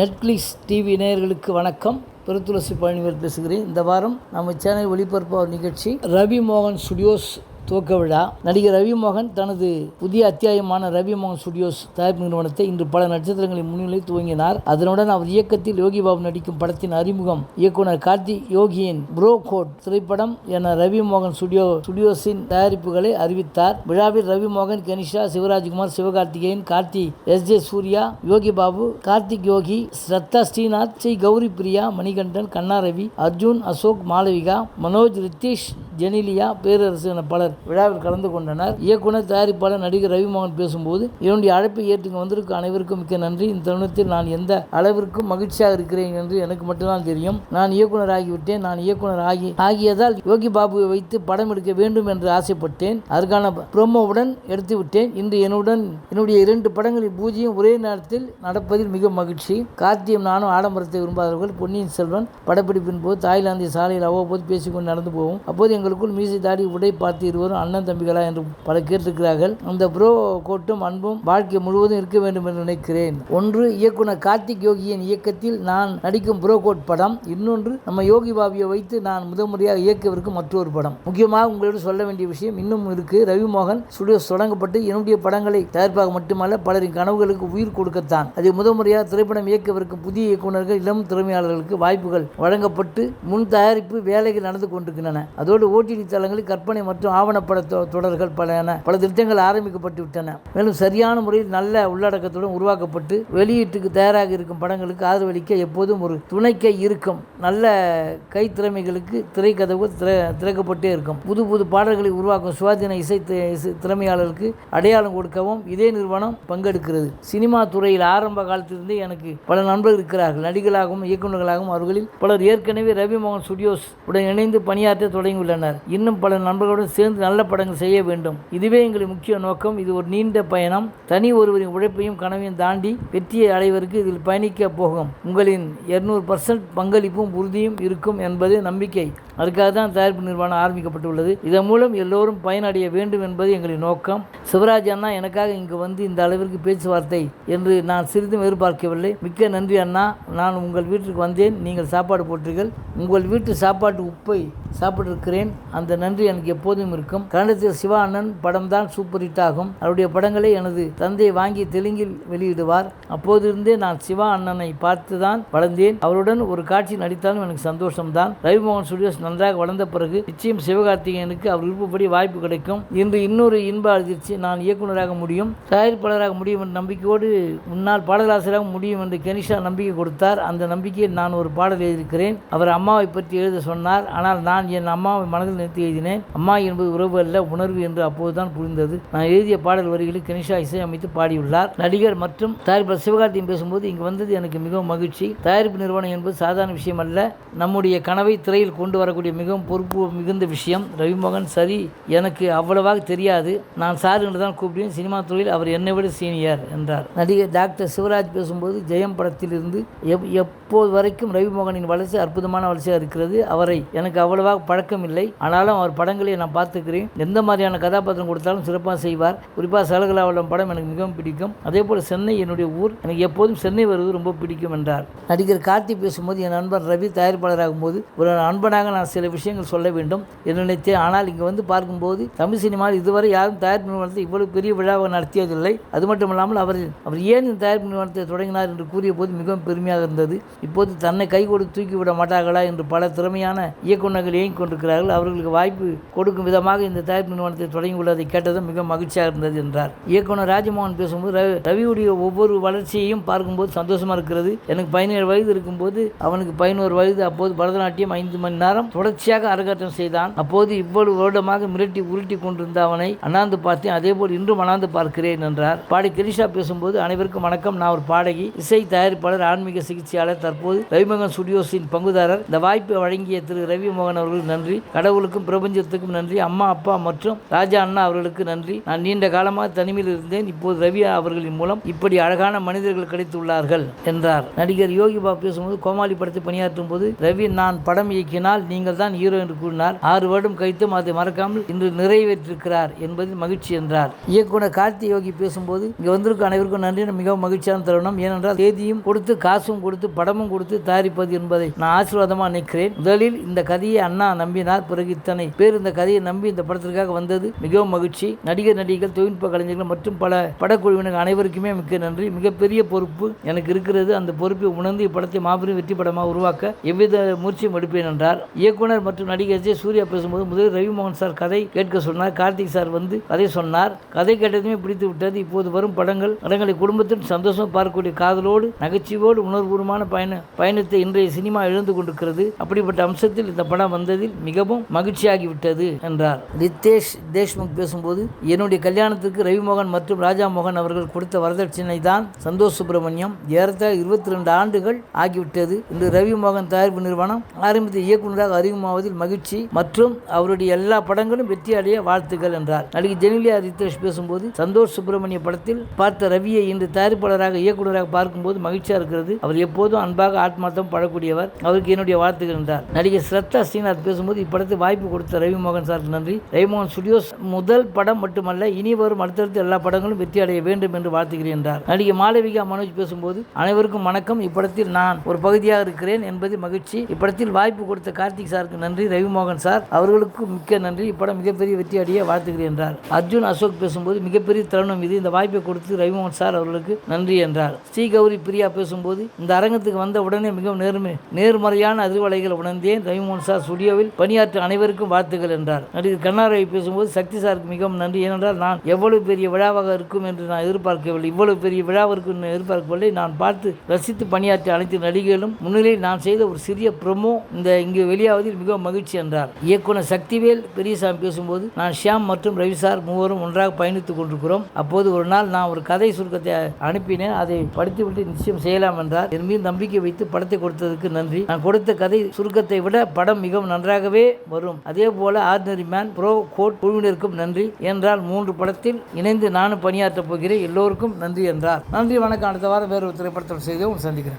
Netflix TV நேயர்களுக்கு வணக்கம். பெருத்துளசி பழனிவர் பேசுகிறேன். இந்த வாரம் நம்ம சேனல் ஒளிபரப்பாகும் நிகழ்ச்சி ரவி மோகன் ஸ்டுடியோஸ் துவக்க விழா நடிகர் ரவி மோகன் தனது புதிய அத்தியாயமான ரவி மோகன் ஸ்டுடியோஸ் தயாரிப்பு நிறுவனத்தை இன்று பல நட்சத்திரங்களின் முன்னிலை துவங்கினார். அதனுடன் அவர் இயக்கத்தில் யோகி பாபு நடிக்கும் படத்தின் அறிமுகம் இயக்குனர் கார்த்திக் யோகியின் ப்ரோ கோட் திரைப்படம் என ரவி மோகன் ஸ்டுடியோ ஸ்டுடியோஸின் தயாரிப்புகளை அறிவித்தார். விழாவில் ரவி மோகன் கனிஷா சிவராஜ்குமார் சிவகார்த்திகேயன் கார்த்தி எஸ் ஜே சூர்யா யோகி பாபு கார்த்திக் யோகி ஸ்ரத்தா ஸ்ரீநாத் ஸ்ரீ கௌரி பிரியா மணிகண்டன் கண்ணா ரவி அர்ஜுன் அசோக் மாளவிகா மனோஜ் ரித்தீஷ் ஜெனிலியா பேரரசு என பலர் விழாவில் கலந்து கொண்டனர். இயக்குனர் தயாரிப்பாளர் நடிகர் ரவிமோகன் பேசும்போது என்னுடைய அழைப்பை ஏற்றுங்க வந்திருக்கும் அனைவருக்கும் மிக்க நன்றி. இந்த தருணத்தில் நான் எந்த அளவிற்கும் மகிழ்ச்சியாக இருக்கிறேன் என்று எனக்கு மட்டும்தான் தெரியும். நான் இயக்குனர் ஆகிவிட்டேன் நான் இயக்குனர் ஆகி ஆகியதால் யோகி பாபுவை வைத்து படம் எடுக்க வேண்டும் என்று ஆசைப்பட்டேன். அதற்கான ப்ரோமோவுடன் எடுத்து விட்டேன். இன்று என்னுடன் என்னுடைய இரண்டு படங்களின் பூஜ்ஜியம் ஒரே நேரத்தில் நடப்பதில் மிக மகிழ்ச்சி. கார்த்தியம் நானும் ஆடம்பரத்தை விரும்பாதவர்கள். பொன்னியின் செல்வன் படப்பிடிப்பின் போது தாய்லாந்து சாலையில் அவ்வப்போது பேசிக்கொண்டு நடந்து போவோம். அப்போது எங்கள் எங்களுக்குள் மீசை தாடி உடை பார்த்து இருவரும் அண்ணன் தம்பிகளா என்று பல கேட்டிருக்கிறார்கள். அந்த ப்ரோ கோட்டும் அன்பும் வாழ்க்கை முழுவதும் இருக்க வேண்டும் என்று நினைக்கிறேன். ஒன்று இயக்குனர் கார்த்திக் யோகியின் இயக்கத்தில் நான் நடிக்கும் ப்ரோ கோட் படம். இன்னொன்று நம்ம யோகி பாபியை வைத்து நான் முதல் முறையாக இயக்கவிருக்கும் மற்றொரு படம். முக்கியமாக உங்களிடம் சொல்ல வேண்டிய விஷயம் இன்னும் இருக்கு. ரவிமோகன் ஸ்டுடியோஸ் தொடங்கப்பட்டு என்னுடைய படங்களை தயாரிப்பாக மட்டுமல்ல பலரின் கனவுகளுக்கு உயிர் கொடுக்கத்தான். அதை முதல் முறையாக திரைப்படம் இயக்கவிருக்கும் புதிய இயக்குநர்கள் இளம் திறமையாளர்களுக்கு வாய்ப்புகள் வழங்கப்பட்டு முன் தயாரிப்பு வேலைகள் நடந்து கொண்டிருக்கின்றன. அதோடு ஓடிடி தளங்களில் கற்பனை மற்றும் ஆவணப்பட தொ- தொடர்கள் பல என பல திட்டங்கள் ஆரம்பிக்கப்பட்டு விட்டன. மேலும் சரியான முறையில் நல்ல உள்ளடக்கத்துடன் உருவாக்கப்பட்டு வெளியீட்டுக்கு தயாராக இருக்கும் படங்களுக்கு ஆதரவளிக்க எப்போதும் ஒரு துணைக்கை இருக்கும். நல்ல கைத்திறமைகளுக்கு திரைக்கதவு திற திறக்கப்பட்டே இருக்கும். புது புது பாடல்களை உருவாக்கும் சுவாதீன இசை இசை திறமையாளர்களுக்கு அடையாளம் கொடுக்கவும் இதே நிறுவனம் பங்கெடுக்கிறது. சினிமா துறையில் ஆரம்ப காலத்திலிருந்தே எனக்கு பல நண்பர்கள் இருக்கிறார்கள். நடிகர்களாகவும் இயக்குநர்களாகவும் அவர்களில் பலர் ஏற்கனவே ரவி மோகன் ஸ்டுடியோஸ் உடன் இணைந்து பணியாற்ற தொடங்கியுள்ளனர். இன்னும் பல நண்பர்களுடன் சேர்ந்து நல்ல படங்கள் செய்ய வேண்டும். இதுவே எங்களின் முக்கிய நோக்கம். இது ஒரு நீண்ட பயணம். தனி ஒருவரின் உழைப்பையும் கனவையும் தாண்டி வெற்றியை அடைவதற்கு இதில் பயணிக்க போகும். உங்களின் இருநூறு பர்சன்ட் பங்களிப்பும் உறுதியும் இருக்கும் என்பது நம்பிக்கை. அதுக்காக தான் தயாரிப்பு நிறுவனம் ஆரம்பிக்கப்பட்டுள்ளது. இதன் மூலம் எல்லோரும் பயனடைய வேண்டும் என்பது எங்களின் நோக்கம். சிவராஜ் அண்ணா எனக்காக இங்கு வந்து இந்த அளவிற்கு பேச்சுவார்த்தை என்று நான் சிறிதும் எதிர்பார்க்கவில்லை. மிக்க நன்றி அண்ணா. நான் உங்கள் வீட்டிற்கு வந்தேன். நீங்கள் சாப்பாடு போட்டீர்கள். உங்கள் வீட்டு சாப்பாட்டு உப்பை சாப்பிட்டிருக்கிறேன். அந்த நன்றி எனக்கு எப்போதும் இருக்கும். கன்னடத்தில் சிவா அண்ணன் படம் தான் சூப்பர் ஹிட் ஆகும். அவருடைய படங்களை எனது தந்தை வாங்கி தெலுங்கில் வெளியிடுவார். அப்போதிருந்தே நான் சிவா அண்ணனை பார்த்து தான் வளர்ந்தேன். அவருடன் ஒரு காட்சி நடித்தாலும் எனக்கு சந்தோஷம்தான். ரவிமோகன் ஸ்டுடியோஸ் நன்றாக வளர்ந்த பிறகு நிச்சயம் சிவகார்த்திகேயனுக்கு அவர் விருப்பப்படி வாய்ப்பு கிடைக்கும். இன்று இன்னொரு இன்ப அதிர்ச்சி நான் இயக்குனராக முடியும். தயாரிப்பாளராக முடியும் என்ற நம்பிக்கையோடு முன்னாள் பாடலாசிரியராக முடியும் என்று கனிஷா நம்பிக்கை கொடுத்தார். அந்த நம்பிக்கையில் நான் ஒரு பாடல் எழுதியிருக்கிறேன். அவர் அம்மாவை பற்றி எழுத சொன்னார். ஆனால் நான் என் அம்மாவை மனதில் நிறுத்தி எழுதினேன். அம்மா என்பது உறவு அல்ல உணர்வு என்று அப்போதுதான் புரிந்தது. நான் எழுதிய பாடல் வரிகளில் கனிஷா இசையமைத்து பாடியுள்ளார். நடிகர் மற்றும் தயாரிப்பாளர் சிவகார்த்தியும் பேசும்போது இங்கு வந்தது எனக்கு மிகவும் மகிழ்ச்சி. தயாரிப்பு நிறுவனம் என்பது சாதாரண விஷயம் அல்ல. நம்முடைய கனவை திரையில் கொண்டு வரக்கூடிய மிகவும் பொறுப்பு மிகுந்த விஷயம். ரவிமோகன் சரி எனக்கு அவ்வளவாக தெரியாது. நான் சார் என்று தான் கூப்பிடுவேன். சினிமா துறையில் அவர் என்னை விட சீனியர் என்றார். நடிகர் டாக்டர் சிவராஜ் பேசும்போது ஜெயம் படத்திலிருந்து எப் எப்போது வரைக்கும் ரவிமோகனின் வளர்ச்சி அற்புதமான வளர்ச்சியாக இருக்கிறது. அவரை எனக்கு அவ்வளவாக பழக்கம் இல்லை ஆனாலும் அவர் படங்களை நான் பார்த்துக்கிறேன். எந்த மாதிரியான கதாபாத்திரம் கொடுத்தாலும் சிறப்பாக செய்வார். குறிப்பாக சலகலாவளம் படம் எனக்கு மிகவும் பிடிக்கும். அதே போல் சென்னை என்னுடைய ஊர் எனக்கு எப்போதும் சென்னை வருவது ரொம்ப பிடிக்கும் என்றார். நடிகர் கார்த்தி பேசும்போது என் நண்பர் ரவி தயாரிப்பாளராகும் போது ஒரு அன்பனாக நான் சில விஷயங்கள் சொல்ல வேண்டும் என்று நினைத்தேன். ஆனால் இங்கே வந்து பார்க்கும்போது தமிழ் சினிமாவில் இதுவரை யாரும் தயாரிப்பு நிறுவனத்தை இவ்வளவு பெரிய விழாவை நடத்தியதில்லை. அது மட்டும் இல்லாமல் அவர் அவர் ஏன் இந்த தயாரிப்பு நிறுவனத்தை தொடங்கினார் என்று கூறிய போது மிகவும் பெருமையாக இருந்தது. இப்போது தன்னை கை கொடுத்து தூக்கி விட மாட்டார்களா என்று பல திறமையான இயக்குநர்கள் இயங்கிக் கொண்டிருக்கிறார்கள். அவர்களுக்கு வாய்ப்பு கொடுக்கும் விதமாக இந்த தயாரிப்பு நிறுவனத்தை தொடங்கியுள்ளதை கேட்டதும் மிக மகிழ்ச்சியாக இருந்தது என்றார். இயக்குனர் ராஜமோகன் பேசும்போது ரவியுடைய ஒவ்வொரு வளர்ச்சியையும் பார்க்கும்போது சந்தோஷமா இருக்கிறது. எனக்கு பதினேழு வயது இருக்கும்போது அவனுக்கு பதினோரு வயது. அப்போது பரதநாட்டியம் ஐந்து மணி நேரம் தொடர்ச்சியாக அரங்கேற்றம் செய்தான். அப்போது இவ்வளவு வருடமாக மிரட்டி உருட்டி கொண்டிருந்த அவனை அண்ணாந்து பார்த்தேன். அதே போல் இன்றும் அண்ணாந்து பார்க்கிறேன் என்றார். பாடி கிரிஷா பேசும்போது அனைவருக்கும் வணக்கம். நான் ஒரு பாடகி இசை தயாரிப்பாளர் ஆன்மீக சிகிச்சையாளர். தற்போது ரவிமோகன் ஸ்டுடியோஸின் பங்குதாரர். இந்த வாய்ப்பை வழங்கிய திரு. ரவி மோகன் நன்றி. கடவுள் கடவுளுக்கும் பிரபஞ்சத்துக்கும் நன்றி. அம்மா அப்பா மற்றும் ராஜா அண்ணா அவர்களுக்கு நன்றி. நான் நீண்ட காலமாக தனிமையில் இருந்தேன். இப்போது ரவி அவர்களின் மூலம் இப்படி அழகான மனிதர்கள் கிடைத்துள்ளார்கள் என்றார். நடிகர் யோகி பாபு பேசும்போது கோமாளி படத்தை பணியாற்றும் போது ரவி நான் படம் இயக்கினால் நீங்கள் தான் ஹீரோ என்று கூறினார். ஆறு வருடம் கழித்தும் அதை மறக்காமல் இன்று நிறைவேற்றிருக்கிறார் என்பதில் மகிழ்ச்சி என்றார். இயக்குனர் கார்த்தி யோகி பேசும்போது இங்கே வந்திருக்கும் அனைவருக்கும் நன்றி. மிகவும் மகிழ்ச்சியான தருணம். ஏனென்றால் தேதியும் கொடுத்து காசும் கொடுத்து படமும் கொடுத்து தயாரிப்பது என்பதை நான் ஆசீர்வாதமாக நினைக்கிறேன். முதலில் இந்த கதையை அண்ணா நம்பினார். பிறகு இத்தனை பேர் இந்த கதையை நம்பி இந்த படத்திற்காக வந்தது. மிகவும் மகிழ்ச்சி. நடிகர் நடிகைகள் தொழில்நுட்ப கலைஞர்கள் மற்றும் பல படக்குழுவினர் அனைவருக்குமே மிக்க நன்றி. மிகப்பெரிய பொறுப்பு எனக்கு இருக்கிறது. அந்த பொறுப்பை உணர்ந்து இப்படத்தை மாபெரும் வெற்றி படமாக உருவாக்க எவ்வித முயற்சியும் எடுப்பேன் என்றார். இயக்குனர் மற்றும் நடிகர் விஜய் சூர்யா பேசும்போது முதலில் ரவிமோகன் சார் கதை கேட்க சொன்னார். கார்த்திக் சார் வந்து கதை சொன்னார். கதை கேட்டதுமே பிடித்து விட்டது. இப்போது வரும் படங்கள் படங்களை குடும்பத்தின் சந்தோஷம் பார்க்கக்கூடிய காதலோடு நகைச்சுவோடு உணர்வுபூர்வமான பயண பயணத்தை இன்றைய சினிமா எழுந்து கொண்டிருக்கிறது. அப்படிப்பட்ட அம்சத்தில் இந்த படம் வந்ததில் மிகவும் மகிழ்ச்சியாகிவிட்டது என்றார். ரித்தேஷ் தேஷ்முக் பேசும்போது என்னுடைய கல்யாணத்துக்கு ரவிமோகன் மற்றும் ராஜா மோகன் அவர்கள் கொடுத்த வரதட்சணை தான் சந்தோஷ் சுப்பிரமணியம். ஏறத்தாழ இருபத்தி ரெண்டு ஆண்டுகள் ஆகிவிட்டது. இன்று ரவிமோகன் தயாரிப்பு நிறுவனம் ஆரம்பித்த இயக்குநராக அறிமுகமாவதில் மகிழ்ச்சி மற்றும் அவருடைய எல்லா படங்களும் வெற்றி அடைய வாழ்த்துக்கள் என்றார். நடிகை ஜெனிலியா ரித்தேஷ் பேசும்போது சந்தோஷ் சுப்பிரமணிய படத்தில் பார்த்த ரவியை இன்று தயாரிப்பாளராக இயக்குநராக பார்க்கும்போது மகிழ்ச்சியா இருக்கிறது. அவர் எப்போதும் அன்பாக ஆத்மார்த்தம் படக்கூடியவர். அவருக்கு என்னுடைய வாழ்த்துக்கள் என்றார். நடிகை ஸ்ரத்தா ஸ்ரீநாத் பேசும்போது இப்படத்தை வாய்ப்பு கொடுத்த ரவிமோகன் சாருக்கு நன்றி. ரவிமோகன் ஸ்டுடியோஸ் முதல் படம் மட்டுமல்ல இனி வரும் அடுத்தடுத்த எல்லா படங்களும் வெற்றி அடைய வேண்டும் என்று வாழ்த்துகிறேன் என்றார். நடிகை மாளவிகா மனோஜ் பேசும்போது அனைவருக்கும் வணக்கம். இப்படத்தில் நான் ஒரு பகுதியாக இருக்கிறேன் என்பது மகிழ்ச்சி. இப்படத்தில் வாய்ப்பு கொடுத்த கார்த்திக் சாருக்கு நன்றி. ரவிமோகன் சார் அவர்களுக்கு மிக்க நன்றி. இப்படம் மிகப்பெரிய வெற்றி அடைய வாழ்த்துகிறேன் என்றார். அர்ஜுன் அசோக் பேசும்போது மிகப்பெரிய தருணம் இது. இந்த வாய்ப்பை கொடுத்து ரவிமோகன் சார் அவர்களுக்கு நன்றி என்றார். ஸ்ரீ கௌரி பிரியா பேசும்போது இந்த அரங்கத்துக்கு வந்த உடனே மிகவும் நேர்மை நேர்மறையான அதிர்வலைகளை உணர்ந்தேன். ரவிமோகன் சார் ஸ்டுடியோவில் பணியாற்ற அனைவருக்கும் வாழ்த்துக்கள் என்றார். நடிகர் கண்ணாரவை பேசும்போது சக்தி சாருக்கு மிகவும் நன்றி. ஏனென்றால் நான் எவ்வளவு பெரிய விழாவாக இருக்கும் என்று நான் எதிர்பார்க்கவில்லை. இவ்வளவு பெரிய விழாவாக இருக்கும் என்று எதிர்பார்க்கவில்லை. நான் பார்த்து ரசித்து பணியாற்றிய அனைத்து நடிகர்களும் முன்னிலையில் நான் செய்த ஒரு சிறிய ப்ரொமோ இந்த இங்கு வெளியாவதில் மிகவும் மகிழ்ச்சி என்றார். இயக்குனர் சக்திவேல் பெரியசாமி பேசும்போது நான் ஷியாம் மற்றும் ரவி சார் மூவரும் ஒன்றாக பயணித்துக் கொண்டிருக்கிறோம். அப்போது ஒரு நாள் நான் ஒரு கதை சுருக்கத்தை அனுப்பினேன். அதை படித்துவிட்டு நிச்சயம் செய்யலாம் என்றார். என் மீது நம்பிக்கை வைத்து படத்தை கொடுத்ததற்கு நன்றி. நான் கொடுத்த கதை சுருக்கத்தை விட படம் மிகவும் நன்றாகவே வரும். அதே போல ஆர்டினரி மேன் ப்ரோ கோட் குழுவினருக்கும் நன்றி. என்றால் மூன்று படத்தில் இணைந்து நானும் பணியாற்றப் போகிறேன். எல்லோருக்கும் நன்றி என்றார். நன்றி வணக்கம். அடுத்த வாரம் வேறு ஒரு திரைப்படத்தில் செய்து சந்திக்கிறேன்.